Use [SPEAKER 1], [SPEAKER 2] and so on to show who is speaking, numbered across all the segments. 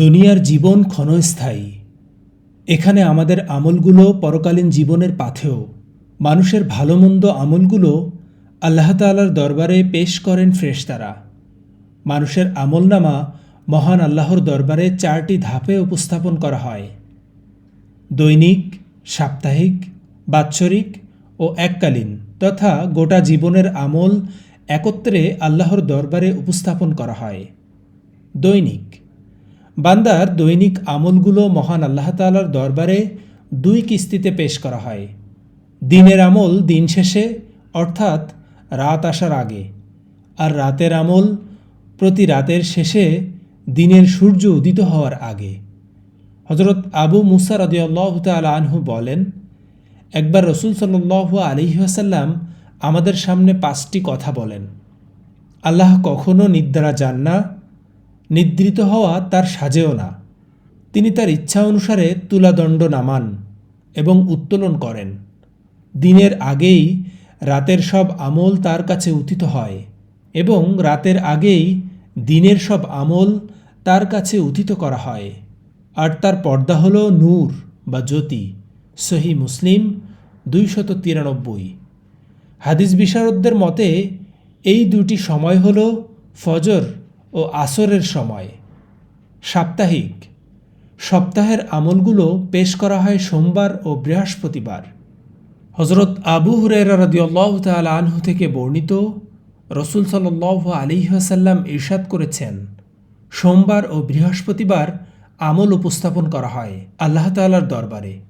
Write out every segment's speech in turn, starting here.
[SPEAKER 1] দুনিয়ার জীবন ক্ষণস্থায়ী। এখানে আমাদের আমলগুলো পরকালীন জীবনের পাথেও মানুষের ভালো মন্দ আমলগুলো আল্লাহ তাআলার দরবারে পেশ করেন ফ্রেশতারা। মানুষের আমলনামা মহান আল্লাহর দরবারে চারটি ধাপে উপস্থাপন করা হয়। দৈনিক, সাপ্তাহিক, বাৎসরিক ও এককালীন তথা গোটা জীবনের আমল একত্রে আল্লাহর দরবারে উপস্থাপন করা হয়। দৈনিক বান্দার দৈনিক আমলগুলো মহান আল্লাহ তাআলার দরবারে দুই কিস্তিতে পেশ করা হয়। দিনের আমল দিন শেষে, অর্থাৎ রাত আসার আগে। আর রাতের আমল প্রতি রাতের শেষে দিনের সূর্য উদিত হওয়ার আগে। হজরত আবু মুসা রদিয়াল্লাহ তাল আনহু বলেন, একবার রসুল সাল্লাহ আলিহাসাল্লাম আমাদের সামনে পাঁচটি কথা বলেন। আল্লাহ কখনও নিদ্রা যান না নিদ্রিত হওয়া তার সাজেও না। তিনি তার ইচ্ছা অনুসারে তুলাদণ্ড নামান এবং উত্তোলন করেন। দিনের আগেই রাতের সব আমল তার কাছে উথিত হয় এবং রাতের আগেই দিনের সব আমল তার কাছে উথিত করা হয়। আর তার পর্দা হল নূর বা জ্যোতি, সহি মুসলিম দুইশত তিরানব্বই। হাদিস বিশারদদের মতে, এই দুটি সময় হল ফজর ও আসরের সময়। সাপ্তাহিক। সপ্তাহের আমলগুলো পেশ করা হয় সোমবার ও বৃহস্পতিবার। হজরত আবু হুরেরা রদিয়াল্লাহ তাল আনহু থেকে বর্ণিত, রসুল সাল্লাহ আলিহাসাল্লাম ইরশাদ করেছেন, সোমবার ও বৃহস্পতিবার আমল উপস্থাপন করা হয় আল্লাহ তাল্লার দরবারে।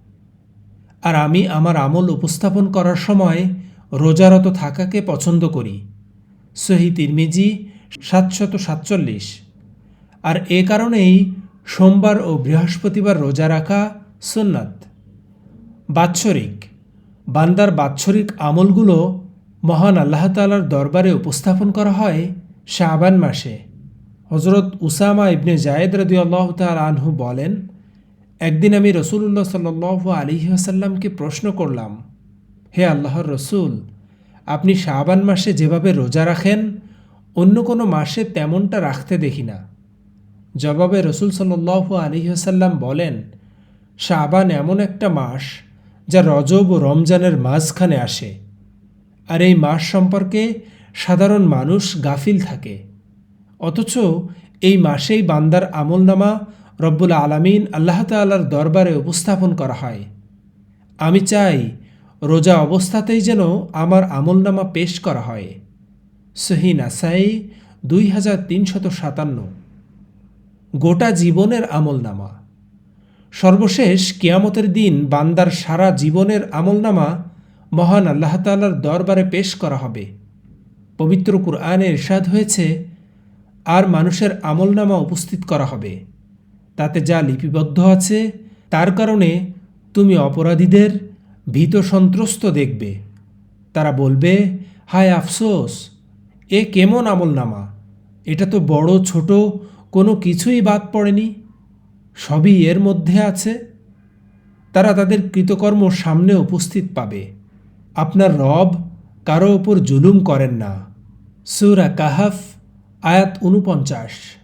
[SPEAKER 1] আর আমি আমার আমল উপস্থাপন করার সময় রোজারত থাকাকে পছন্দ করি। সহি তিরমিজি সাতশত সাতচল্লিশ। আর এ কারণেই সোমবার ও বৃহস্পতিবার রোজা রাখা সুন্নাত। বাৎসরিক। বান্দার বাৎসরিক আমলগুলো মহান আল্লাহ তালার দরবারে উপস্থাপন করা হয় শাবান মাসে। হজরত উসামা ইবনে জায়েদ রদি আল্লাহ তাল আনহু বলেন, একদিন আমি রসুল্লাহ সাল্লাহ আলিহাসাল্লামকে প্রশ্ন করলাম, হে আল্লাহর রসুল, আপনি শাবান মাসে যেভাবে রোজা রাখেন অন্য কোনো মাসে তেমনটা রাখতে দেখি না। জবাবে রসুল সাল্লাহ আলিহাসাল্লাম বলেন, শাবান এমন একটা মাস যা রজব ও রমজানের মাঝখানে আসে। আর এই মাস সম্পর্কে সাধারণ মানুষ গাফিল থাকে। অথচ এই মাসেই বান্দার আমলনামা রব্বুল আলামিন আল্লাহ তাল্লার দরবারে উপস্থাপন করা হয়। আমি চাই রোজা অবস্থাতেই যেন আমার আমলনামা পেশ করা হয়। সহি নাসাই দুই হাজার তিনশত সাতান্ন। গোটা জীবনের আমলনামা। সর্বশেষ কিয়ামতের দিন বান্দার সারা জীবনের আমলনামা মহান আল্লাহ তাল্লার দরবারে পেশ করা হবে। পবিত্র কুরআনে ইরশাদ হয়েছে, আর মানুষের আমলনামা উপস্থিত করা হবে। তাতে যা লিপিবদ্ধ আছে, তার কারণে তুমি অপরাধীদের ভীত সন্ত্রস্ত দেখবে। তারা বলবে, হায় আফসোস এ কেমন আমল নামা এটা তো বড়, ছোট, কোনো কিছুই বাদ পড়েনি। সবই এর মধ্যে আছে। তারা তাদের কৃতকর্ম সামনে উপস্থিত পাবে। আপনার রব কারও ওপর জুলুম করেন না। সুরা কাহাফ, আয়াত উনপঞ্চাশ